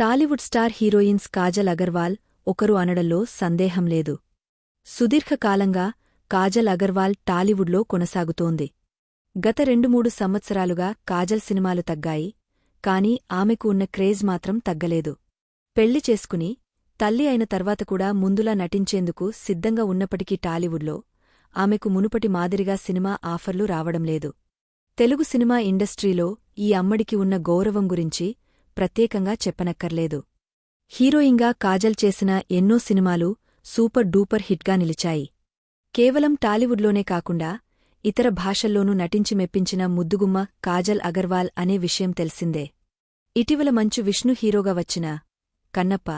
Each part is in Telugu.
Tollywood star heroines Kajal Aggarwal ఒకరు అనడంలో సందేహం లేదు. సుదీర్ఘకాలంగా కాజల్ అగర్వాల్ టాలీవుడ్లో కొనసాగుతోంది. గత రెండు మూడు సంవత్సరాలుగా కాజల్ సినిమాలు తగ్గాయి కాని ఆమెకు ఉన్న క్రేజ్ మాత్రం తగ్గలేదు. పెళ్ళి చేసుకుని తల్లి అయిన తర్వాత కూడా ముందులా నటించేందుకు సిద్ధంగా ఉన్నప్పటికీ టాలీవుడ్లో ఆమెకు మునుపటి మాదిరిగా సినిమా ఆఫర్లు రావడం లేదు. తెలుగు సినిమా ఇండస్ట్రీలో ఈ అమ్మడికి ఉన్న గౌరవం గురించి ప్రత్యేకంగా చెప్పనక్కర్లేదు. హీరోయిన్గా కాజల్ చేసిన ఎన్నో సినిమాలు సూపర్ డూపర్ హిట్గా నిలిచాయి. కేవలం టాలీవుడ్లోనే కాకుండా ఇతర భాషల్లోనూ నటించి మెప్పించిన ముద్దుగుమ్మ కాజల్ అగర్వాల్ అనే విషయం తెలిసిందే. ఇటీవల మంచు విష్ణు హీరోగా వచ్చిన కన్నప్ప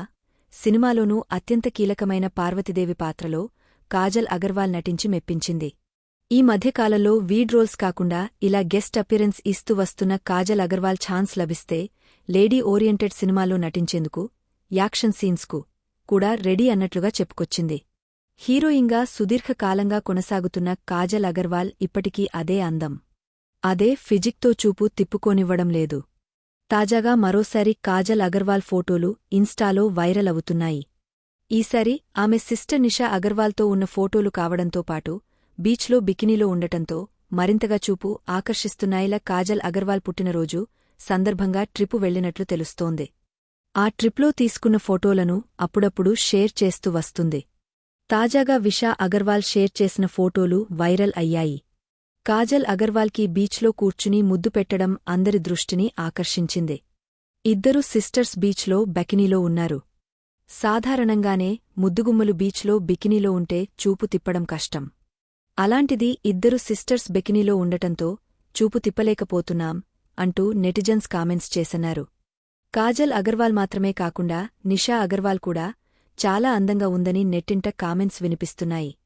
సినిమాలోనూ అత్యంత కీలకమైన పార్వతీదేవి పాత్రలో కాజల్ అగర్వాల్ నటించి మెప్పించింది. ఈ మధ్యకాలంలో వీడ్ రోల్స్ కాకుండా ఇలా గెస్ట్ అపిరెన్స్ ఇస్తూ వస్తున్న కాజల్ అగర్వాల్ ఛాన్స్ లభిస్తే లేడీ ఓరియంటెడ్ సినిమాలో నటించేందుకు యాక్షన్ సీన్స్కు కూడా రెడీ అన్నట్లుగా చెప్పుకొచ్చింది. హీరోయిన్గా సుదీర్ఘకాలంగా కొనసాగుతున్న కాజల్ అగర్వాల్ ఇప్పటికీ అదే అందం. అదే ఫిజిక్తో చూపు తిప్పుకోనివ్వడం లేదు. తాజాగా మరోసారి కాజల్ అగర్వాల్ ఫోటోలు ఇన్స్టాలో వైరల్ అవుతున్నాయి. ఈసారి ఆమె సిస్టర్ నిషా అగర్వాల్తో ఉన్న ఫోటోలు కావడంతో పాటు బీచ్లో బికినీలో ఉండటంతో మరింతగా చూపు ఆకర్షిస్తున్నాయిలా కాజల్ అగర్వాల్ పుట్టినరోజు సందర్భంగా ట్రిప్పు వెళ్ళినట్లు తెలుస్తోంది. ఆ ట్రిప్లో తీసుకున్న ఫోటోలను అప్పుడప్పుడు షేర్ చేస్తూ వస్తుంది. తాజాగా విషా అగర్వాల్ షేర్ చేసిన ఫోటోలు వైరల్ అయ్యాయి. కాజల్ అగర్వాల్కి బీచ్లో కూర్చుని ముద్దు పెట్టడం అందరి దృష్టిని ఆకర్షించింది. ఇద్దరు సిస్టర్స్ బీచ్లో బెకినీలో ఉన్నారు. సాధారణంగానే ముద్దుగుమ్మలు బీచ్లో బికినీలో ఉంటే చూపు తిప్పడం కష్టం. అలాంటిది ఇద్దరు సిస్టర్స్ బెకినీలో ఉండటంతో చూపు తిప్పలేకపోతున్నాం అంటూ నెటిజన్స్ కామెంట్స్ చేసన్నారు. కాజల్ అగర్వాల్ మాత్రమే కాకుండా నిషా అగర్వాల్ కూడా చాలా అందంగా ఉందని నెట్టింట కామెంట్స్ వినిపిస్తున్నాయి.